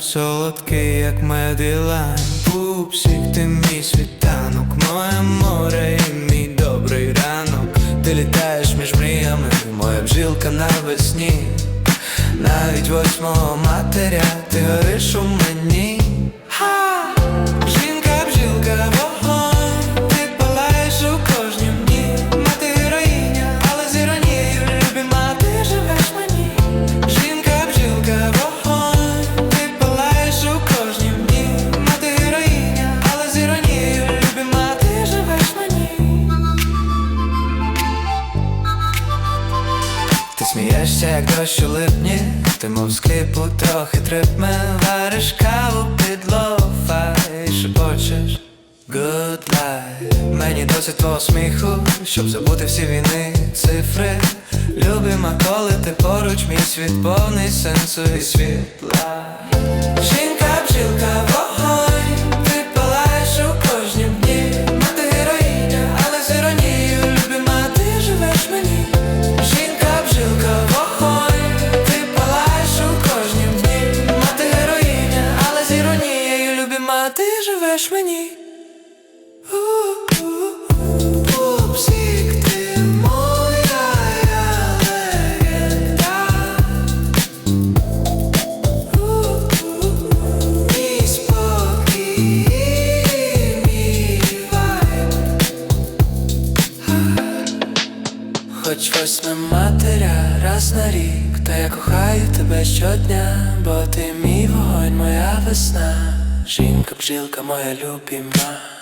солодкий, як медилайн Пупсик, ти мій світанок, моє море і мій добрий ранок. Ти літаєш між мріями, моя бжилка навесні. Навіть восьмого матеря, ти гориш у мені смієшся, як дощ у липні, ти мов з кліпу трохи трипме Вариш каву під лофай, шепочеш Good life Мені досить твого сміху, щоб забути всі війни, цифри. Любима, коли ти поруч, мій світ повний сенсу і світла любима, ти живеш мені У-у-у. Ти моя легенда. Мій Хоч восьме матеря раз на рік, та я кохаю тебе щодня, бо ти мій вогонь, моя весна, жінка, бжилка, моя любима.